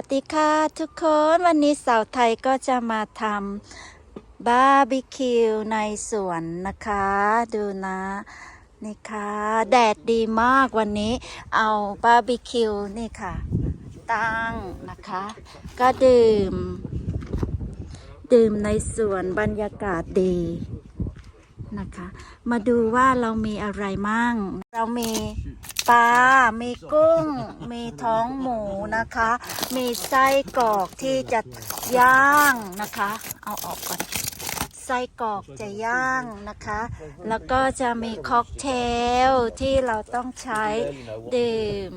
วัสดีค่ะทุกคนวันนี้สาวไทยก็จะมาทำบาร์บีคิวในสวนนะคะ ดูนะนี่ค่ะ แดดดีมากวันนี้เอาบาร์บีคิวนี่ค่ะ ตั้งนะคะ ก็ดื่ม ดื่มในสวนบรรยากาศดี นะคะ มาดูว่าเรามีอะไรมั่ง เรามีปลา มีกุ้ง มีท้องหมูนะคะ มีไส้กรอกที่จะย่างนะคะ เอาออกก่อน ไส้กรอกจะย่างนะคะ แล้วก็จะมีค็อกเทลที่เราต้องใช้ดื่ม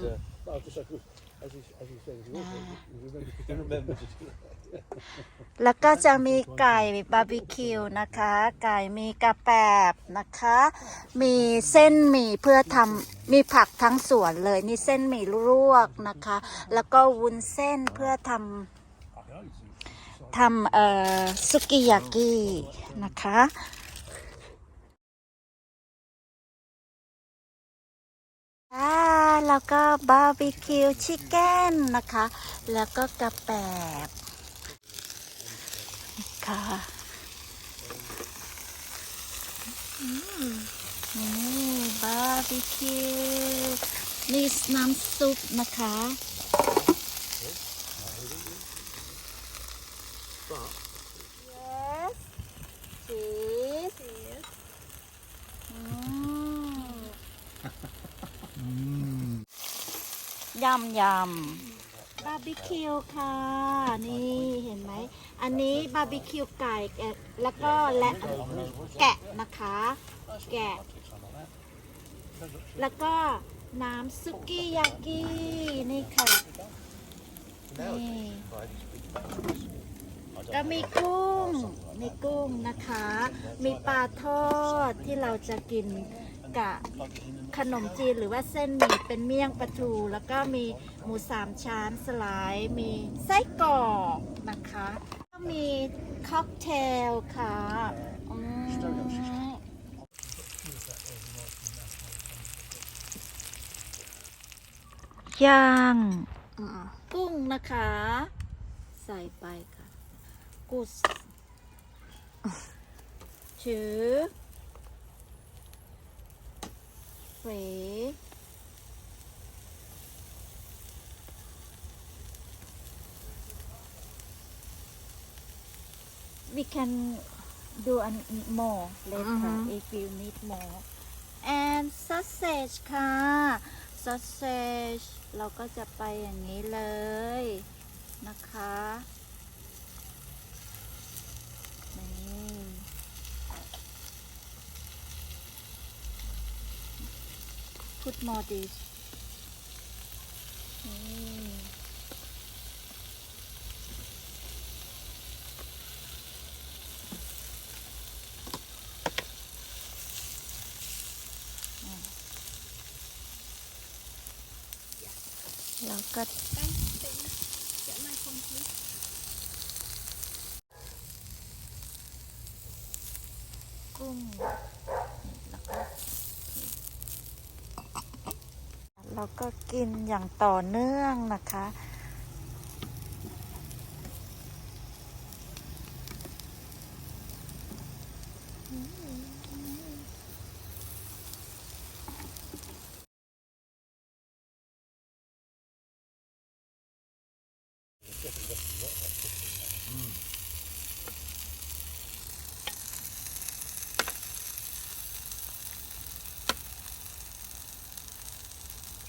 แล้วก็จะมีไก่บาร์บีคิวนะคะ ไก่มีกระแปบนะคะ มีเส้นหมี่เพื่อทำมีผักทั้งสวนเลยนี่เส้นหมี่ลวกนะคะ แล้วก็วุ้นเส้นเพื่อทำทำเอ่อสุกิยากินะคะอ่าแล้วก็บาร์บีคิวชิคเก้นนะคะ แล้วก็กระแปบ ค่ะอืมนี่บาร์บีคิวนี่น้ำซุปนะคะ yes cheese อืมยำยำบาร์บีคิวค่ะ นี่เห็นไหม อันนี้บาร์บีคิวไก่แกะแล้วก็และแกะนะคะ แกะ แล้วก็น้ำซุกี้ยากินี่ค่ะนี่ก็มีกุ้ง มีกุ้งนะคะ มีปลาทอดที่เราจะกินกับขนมจีนหรือว่าเส้นหมี่เป็นเมี่ยงปลาทู แล้วก็มีหมูสามชั้นสไลด์มีไส้กรอกนะคะ มีค็อกเทลค่ะอืมย่างกุ้งนะคะ ใส่ไปค่ะ กุสถือเฟร we can do an more later if you need more and sausage ค่ะ sausage เราก็จะไปอย่างนี้เลยนะคะนี่ put more dish นี่ แล้วก็กุ้งแล้วก็เราก็กินอย่างต่อเนื่องนะคะโอ้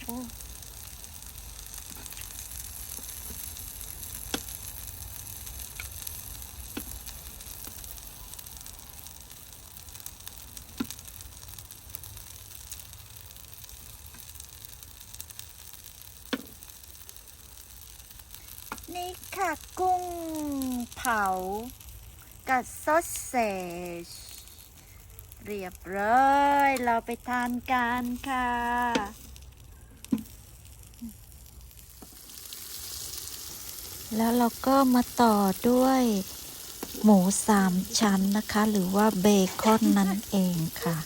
นี่ค่ะกุ้งเผา กับซอสเซจเรียบร้อย เราไปทานกันค่ะ แล้วเราก็มาต่อด้วยหมูสามชั้นนะคะ หรือว่าเบคอนนั่นเองค่ะ